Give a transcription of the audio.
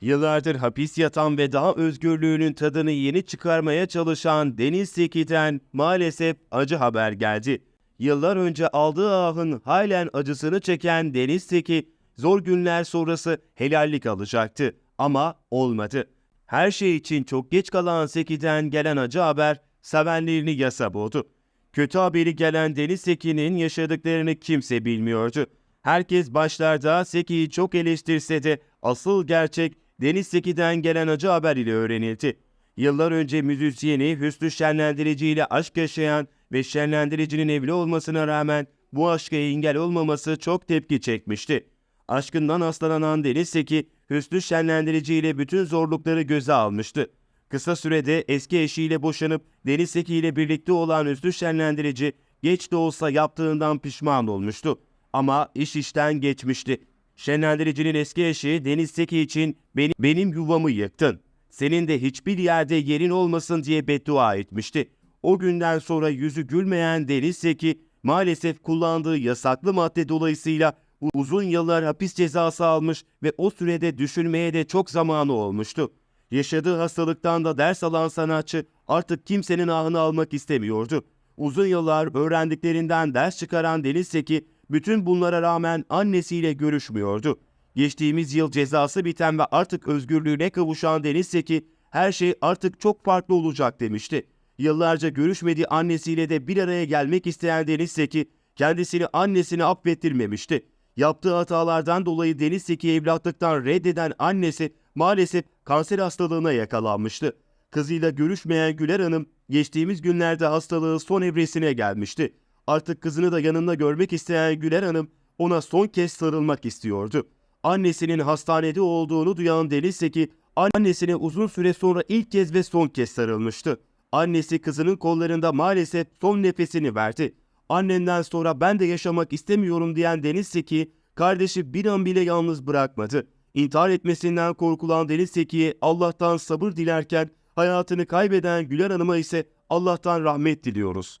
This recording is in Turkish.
Yıllardır hapis yatan ve daha özgürlüğünün tadını yeni çıkarmaya çalışan Deniz Seki'den maalesef acı haber geldi. Yıllar önce aldığı ahın halen acısını çeken Deniz Seki, zor günler sonrası helallik alacaktı ama olmadı. Her şey için çok geç kalan Seki'den gelen acı haber sevenlerini yasa boğdu. Kötü haberi gelen Deniz Seki'nin yaşadıklarını kimse bilmiyordu. Herkes başlarda Seki'yi çok eleştirse de asıl gerçek Deniz Seki'den gelen acı haber ile öğrenildi. Yıllar önce müzisyeni Hüsnü Şenlendirici ile aşk yaşayan ve şenlendiricinin evli olmasına rağmen bu aşka engel olmaması çok tepki çekmişti. Aşkından hastalanan Deniz Seki, Hüsnü Şenlendirici ile bütün zorlukları göze almıştı. Kısa sürede eski eşiyle boşanıp Deniz Seki ile birlikte olan Hüsnü Şenlendirici geç de olsa yaptığından pişman olmuştu. Ama iş işten geçmişti. Şenlendiricinin eski eşi Deniz Seki için benim, benim yuvamı yıktın. Senin de hiçbir yerde yerin olmasın diye beddua etmişti. O günden sonra yüzü gülmeyen Deniz Seki maalesef kullandığı yasaklı madde dolayısıyla uzun yıllar hapis cezası almış ve o sürede düşünmeye de çok zamanı olmuştu. Yaşadığı hastalıktan da ders alan sanatçı artık kimsenin ahını almak istemiyordu. Uzun yıllar öğrendiklerinden ders çıkaran Deniz Seki bütün bunlara rağmen annesiyle görüşmüyordu. Geçtiğimiz yıl cezası biten ve artık özgürlüğüne kavuşan Deniz Seki her şey artık çok farklı olacak demişti. Yıllarca görüşmediği annesiyle de bir araya gelmek isteyen Deniz Seki kendisini annesini affettirmemişti. Yaptığı hatalardan dolayı Deniz Seki evlatlıktan reddeden annesi maalesef kanser hastalığına yakalanmıştı. Kızıyla görüşmeyen Güler Hanım geçtiğimiz günlerde hastalığı son evresine gelmişti. Artık kızını da yanında görmek isteyen Güler Hanım ona son kez sarılmak istiyordu. Annesinin hastanede olduğunu duyan Deniz Seki annesine uzun süre sonra ilk kez ve son kez sarılmıştı. Annesi kızının kollarında maalesef son nefesini verdi. Annenden sonra ben de yaşamak istemiyorum diyen Deniz Seki kardeşi bir an bile yalnız bırakmadı. İntihar etmesinden korkulan Deniz Seki'ye Allah'tan sabır dilerken hayatını kaybeden Güler Hanım'a ise Allah'tan rahmet diliyoruz.